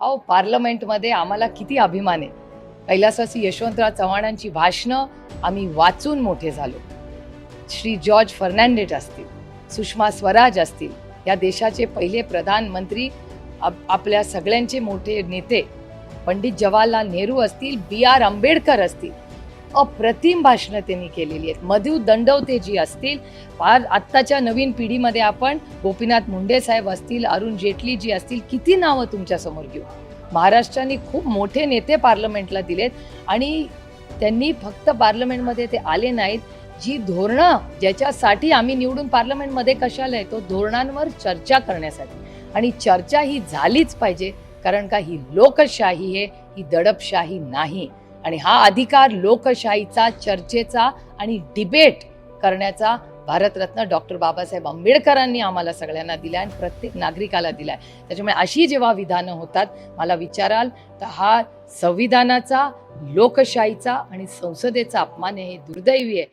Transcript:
अहो पार्लमेंटमध्ये आम्हाला किती अभिमान आहे. कैलासवासी यशवंतराव चव्हाणांची भाषणं आम्ही वाचून मोठे झालो. श्री जॉर्ज फर्नांडेट असतील सुषमा स्वराज असतील या देशाचे पहिले प्रधानमंत्री आप- आपल्या सगळ्यांचे मोठे नेते पंडित जवाहरलाल नेहरू असतील बी आर आंबेडकर असतील. अप्रतिम भाषणं त्यांनी केलेली आहेत. मधू दंडवते जी असतील. फार आत्ताच्या नवीन पिढीमध्ये आपण गोपीनाथ मुंडे साहेब असतील अरुण जेटली जी असतील किती नावं तुमच्यासमोर घेऊ? महाराष्ट्राने खूप मोठे नेते पार्लमेंटला दिलेत आणि त्यांनी फक्त पार्लमेंटमध्ये ते आले नाहीत. जी धोरणं ज्याच्यासाठी आम्ही निवडून पार्लमेंटमध्ये कशाला येतो? धोरणांवर चर्चा करण्यासाठी. आणि चर्चा ही झालीच पाहिजे कारण का ही लोकशाही आहे ही दडपशाही नाही. आणि हा अधिकार लोकशाहीचा चर्चेचा आणि डिबेट करण्याचा भारतरत्न डॉक्टर बाबासाहेब आंबेडकरांनी आम्हाला सगळ्यांना दिला आणि प्रत्येक नागरिकाला दिला आहे त्याच्यामुळे अशी जेव्हा विधानं होतात मला विचाराल तर हा संविधानाचा लोकशाहीचा आणि संसदेचा अपमान आहे हे दुर्दैवी आहे.